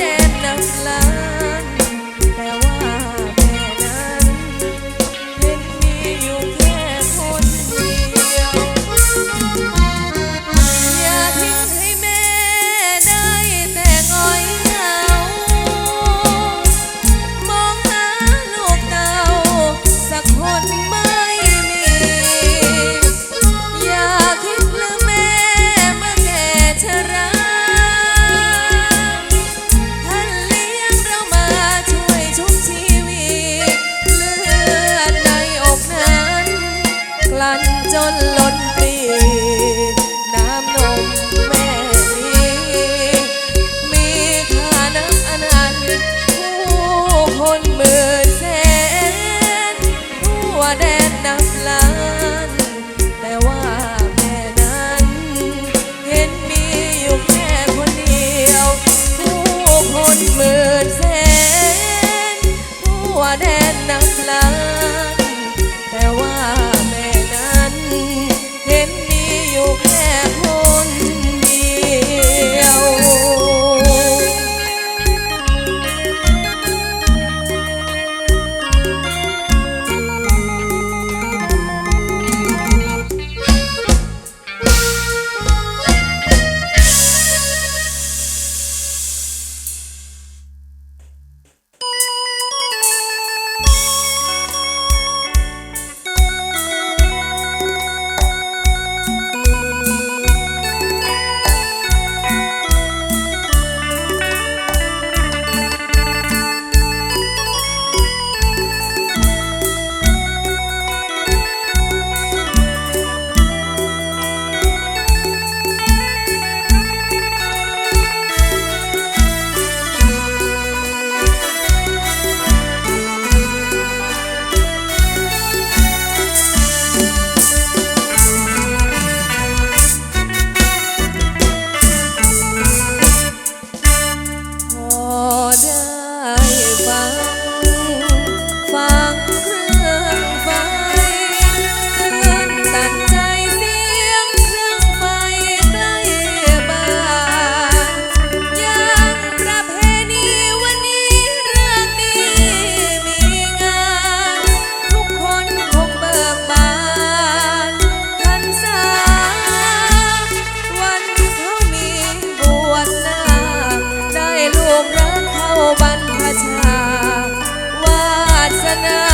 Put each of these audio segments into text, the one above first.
ทั่วแส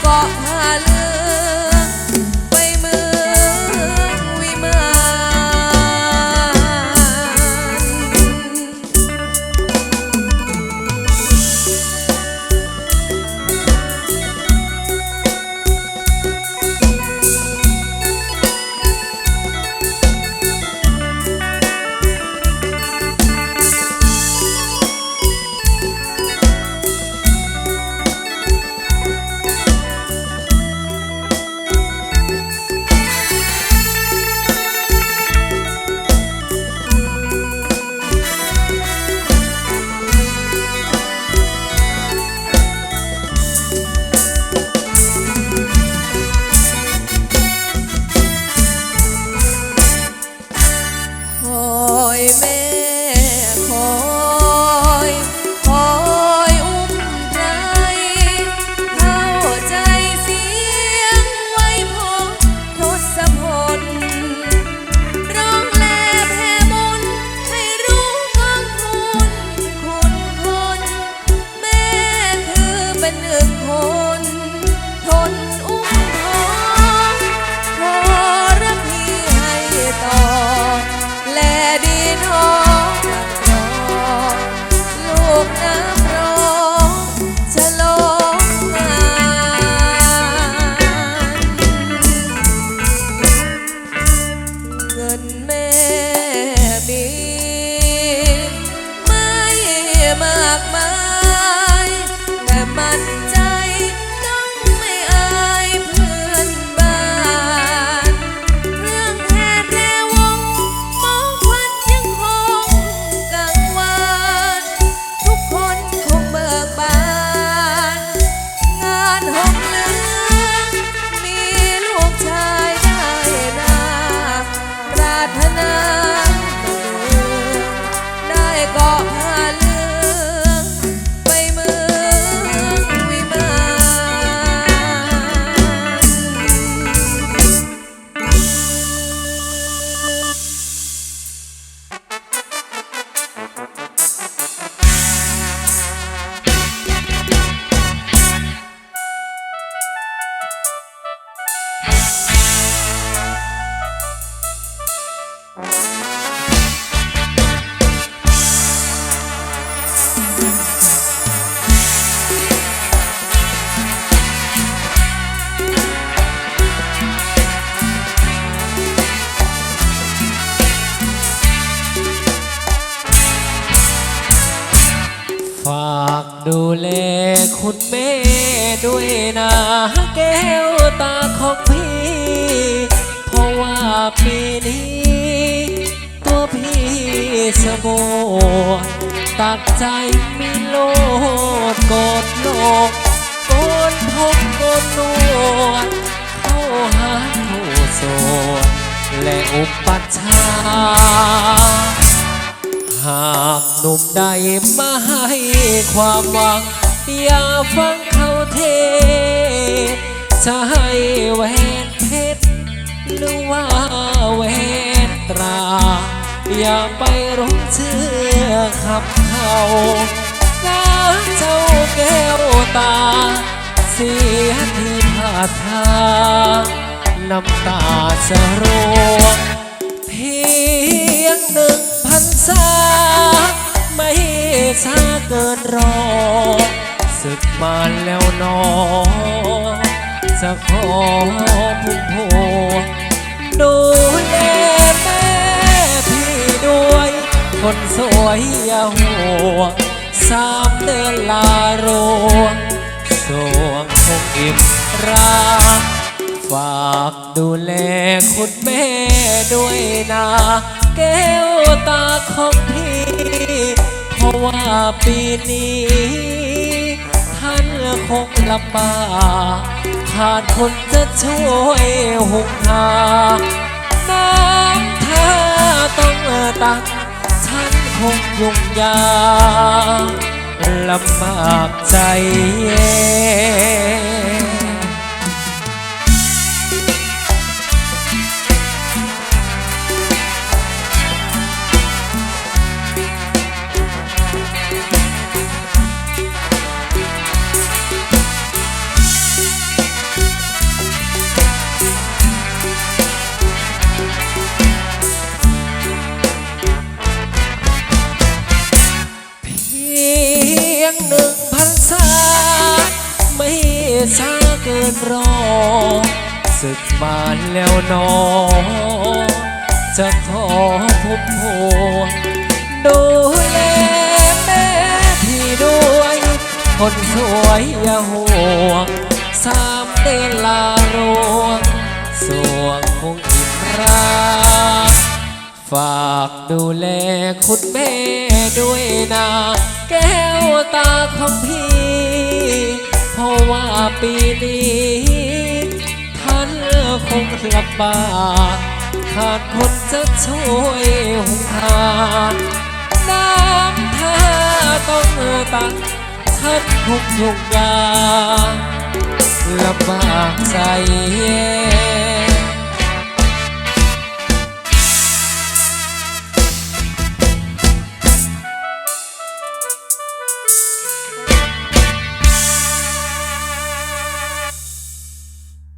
เกาะผ้าเหลือ เงิ แก้วตาของพี่ เพราะว่าปีนี้ ตัวพี่สบดตัดใจมีโลดกดโลกโกนผมโกนนวดเข้าหาเข้าโสดและอุปัชา หากหนุ่มใดมาให้ความหวัง อย่าฟัง ให้แหวนเพชรหรือว่าแหวนตรา อย่าไปร้องเชื่อขับเขานะเจ้าแก้วตา เสียที่พาทางน้ำตาจะรวงเพียงหนึ่งพันษาไม่ช้าเกินรอศึกมาแล้วนอ จะขอพุ่มพดูแลแม่พี่ด้วย คนสวยอย่าห่วงสามเดือนลาโรงสวงคงอิ่มรักฝากดูแลคุณแม่ด้วยนะแก้วตาของพี่ เพราะว่าปีนี้ท่านคงลำบาก ขาดคนจะช่วยหุงหาน้ำท่าต้องตักฉันคงยุ่งยากลำบากใจ จะขอพุ่มพวงดูแลแม่พี่ด้วย คนสวยอย่าห่วง สามเดือนลารวงสวงคงอิ่มรัก ฝากดูแลคุณแม่ด้วยนะแก้วตาของพี่ เพราะว่าปีนี้ท่านคงลำบาก ขาดคนจะช่วยหุงหาน้ำท่าต้องตักท่านคงยุ่งยาลำบากใจเย็